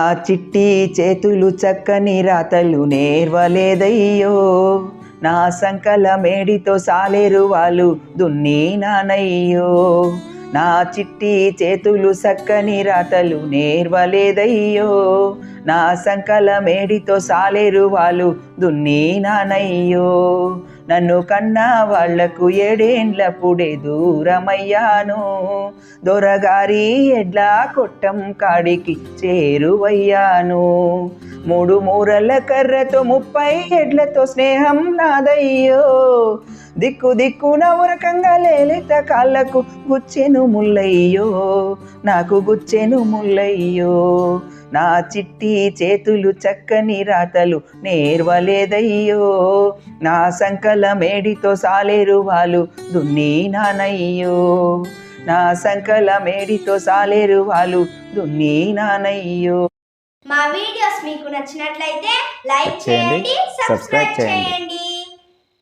ఆ చిట్టి చేతులు చక్కని రాతలు నేర్వలేదయ్యో. నా సంకల మేడితో సాలేరు వాళ్ళు దున్ని నానయ్యో. నా చిట్టి చేతులు చక్కని రాతలు నేర్వలేదయ్యో. నా సంకల మేడితో సాలేరు వాళ్ళు దున్ని నానయ్యో. నన్ను కన్నా వాళ్ళకు ఏడేండ్లప్పుడే దూరమయ్యాను. దొరగారి ఎడ్ల కొట్టం కాడికి చేరువయ్యాను. మూడు మూరల కర్రతో ముప్పై ఎడ్లతో స్నేహం నాదయ్యో. దిక్కు దిక్కున ఉరకంగా లేలిత కాళ్ళకు గుచ్చెను ముల్లయ్యో నాకు గుచ్చెను ముల్లయ్యో. నా చిట్టి చేతులు చక్కని రాతలు నేర్వలేదయ్యో. నా సంకల మేడితో సాలేరు వాళ్ళు దున్ని నానయ్యో. నా సంకల మేడితో సాలేరు వాళ్ళు దున్ని నానయ్యో. మా వీడియోస్ మీకు నచ్చినట్లయితే లైక్ చేయండి, సబ్స్క్రైబ్. చేయండి.